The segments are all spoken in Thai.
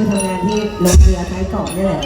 ไปทำงานที่ลงเรือท้ายเกาะนี่แหละ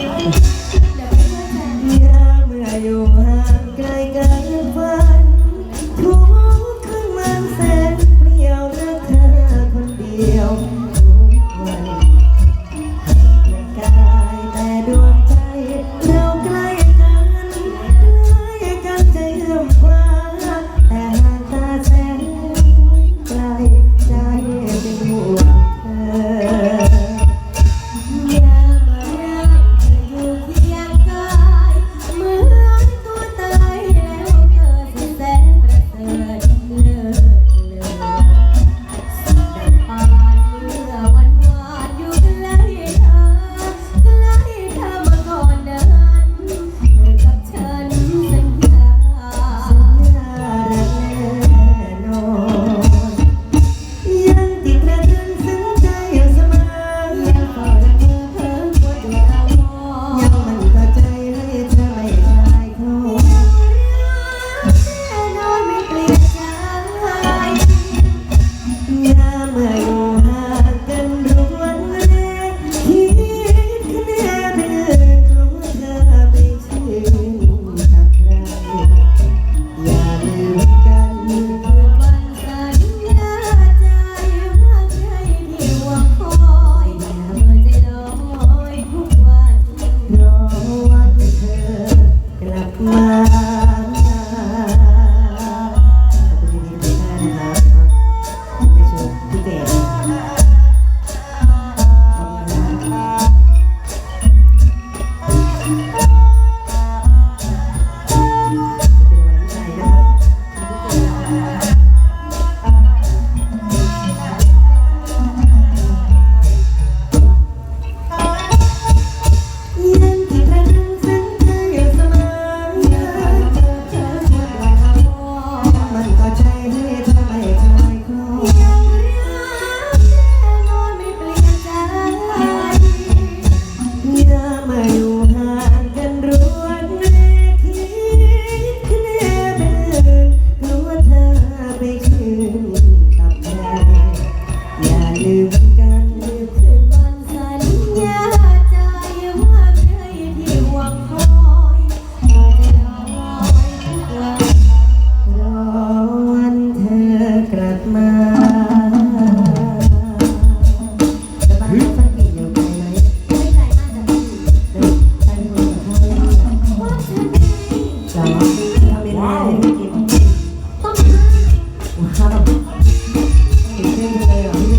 ว้าวต้มข้าวเห็นเส้นเลยอะ